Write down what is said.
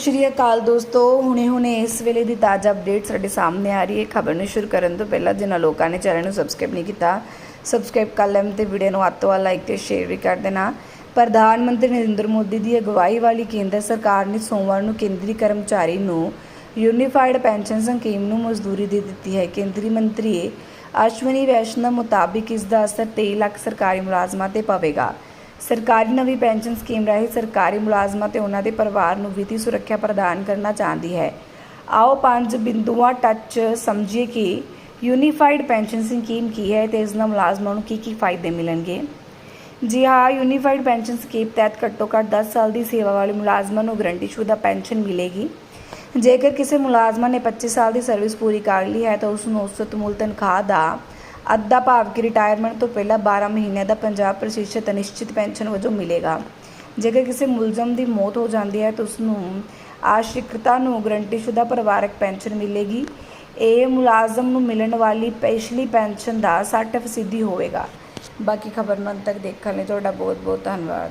ਸ਼੍ਰੀ ਅਕਾਲ ਦੋਸਤੋ ਹੁਣੇ ਹੁਣੇ ਇਸ ਵੇਲੇ ਦੀ ਤਾਜ਼ਾ ਅਪਡੇਟ ਸਾਡੇ ਸਾਹਮਣੇ ਆ ਰਹੀ ਹੈ। ਖਬਰ ਨੂੰ ਸ਼ੁਰੂ ਕਰਨ ਤੋਂ ਪਹਿਲਾਂ ਜਿਨ੍ਹਾਂ ਲੋਕਾਂ ਨੇ ਚੈਨਲ ਨੂੰ ਸਬਸਕ੍ਰਾਈਬ ਨਹੀਂ ਕੀਤਾ ਸਬਸਕ੍ਰਾਈਬ ਕਰ ਲੈਣ ਤੇ ਵੀਡੀਓ ਨੂੰ ਅੱਤੋਂ ਵੱਧ ਲਾਈਕ ਤੇ ਸ਼ੇਅਰ ਵੀ ਕਰ ਦੇਣਾ। ਪ੍ਰਧਾਨ ਮੰਤਰੀ ਨਰਿੰਦਰ ਮੋਦੀ ਦੀ ਅਗਵਾਈ ਵਾਲੀ ਕੇਂਦਰ ਸਰਕਾਰ ਨੇ ਸੋਮਵਾਰ ਨੂੰ ਕੇਂਦਰੀ ਕਰਮਚਾਰੀ ਨੂੰ ਯੂਨੀਫਾਈਡ ਪੈਨਸ਼ਨ ਸਕੀਮ ਨੂੰ ਮਜ਼ਦੂਰੀ ਦੇ ਦਿੱਤੀ ਹੈ। ਕੇਂਦਰੀ ਮੰਤਰੀ ਅਸ਼ਵਨੀ ਵੈਸ਼ਨਵ ਮੁਤਾਬਿਕ ਇਸ ਦਾ ਅਸਰ 23 ਲੱਖ ਸਰਕਾਰੀ ਮੁਲਾਜ਼ਮਾਂ ਤੇ ਪਵੇਗਾ। ਸਰਕਾਰੀ ਨਵੀਂ ਪੈਨਸ਼ਨ ਸਕੀਮ ਰਾਹੀਂ ਸਰਕਾਰੀ ਮੁਲਾਜ਼ਮਾਂ ਤੇ ਉਹਨਾਂ ਦੇ ਪਰਿਵਾਰ ਨੂੰ ਵਿੱਤੀ ਸੁਰੱਖਿਆ ਪ੍ਰਦਾਨ ਕਰਨਾ ਚਾਹੁੰਦੀ ਹੈ। ਆਓ ਪੰਜ ਬਿੰਦੂਆਂ ਟੱਚ ਸਮਝੀਏ ਕਿ ਯੂਨੀਫਾਈਡ ਪੈਨਸ਼ਨ ਸਕੀਮ ਕੀ ਹੈ ਤੇ ਇਸ ਨਾਲ ਮੁਲਾਜ਼ਮਾਂ ਨੂੰ ਕੀ ਕੀ ਫਾਇਦੇ ਮਿਲਣਗੇ। ਜੀ ਹਾਂ ਯੂਨੀਫਾਈਡ ਪੈਨਸ਼ਨ ਸਕੀਮ ਤਹਿਤ ਘੱਟੋ ਘੱਟ 10 ਸਾਲ ਦੀ ਸੇਵਾ ਵਾਲੇ ਮੁਲਾਜ਼ਮਾਂ ਨੂੰ ਗਰੰਟੀਸ਼ੁਦਾ ਪੈਨਸ਼ਨ ਮਿਲੇਗੀ। ਜੇਕਰ ਕਿਸੇ ਮੁਲਾਜ਼ਮਾਂ ਨੇ 25 ਸਾਲ ਦੀ ਸਰਵਿਸ ਪੂਰੀ ਕਰ ਲਈ ਹੈ ਤਾਂ ਉਸ ਨੂੰ ਔਸਤ ਮੁੱਲ ਤਨਖਾਹ ਦਾ ਅੱਧਾ ਭਾਵ ਕਿ ਰਿਟਾਇਰਮੈਂਟ ਤੋਂ ਪਹਿਲਾਂ 12 ਮਹੀਨਿਆਂ ਦਾ 50% ਅਨਿਸ਼ਚਿਤ ਪੈਨਸ਼ਨ ਵਜੋਂ ਮਿਲੇਗਾ। ਜੇਕਰ ਕਿਸੇ ਮੁਲਜ਼ਮ ਦੀ ਮੌਤ ਹੋ ਜਾਂਦੀ ਹੈ ਤਾਂ ਉਸ ਨੂੰ ਆਸ਼ਰਿਕਤਾ ਨੂੰ ਗਰੰਟੀਸ਼ੁਦਾ ਪਰਿਵਾਰਕ ਪੈਨਸ਼ਨ ਮਿਲੇਗੀ। ਇਹ ਮੁਲਾਜ਼ਮ ਨੂੰ ਮਿਲਣ ਵਾਲੀ ਪਿਛਲੀ ਪੈਨਸ਼ਨ ਦਾ 60% ਹੋਵੇਗਾ। ਬਾਕੀ ਖਬਰ ਨੂੰ ਅੰਤ ਤੱਕ ਦੇਖਣ ਲਈ ਤੁਹਾਡਾ ਬਹੁਤ ਬਹੁਤ ਧੰਨਵਾਦ।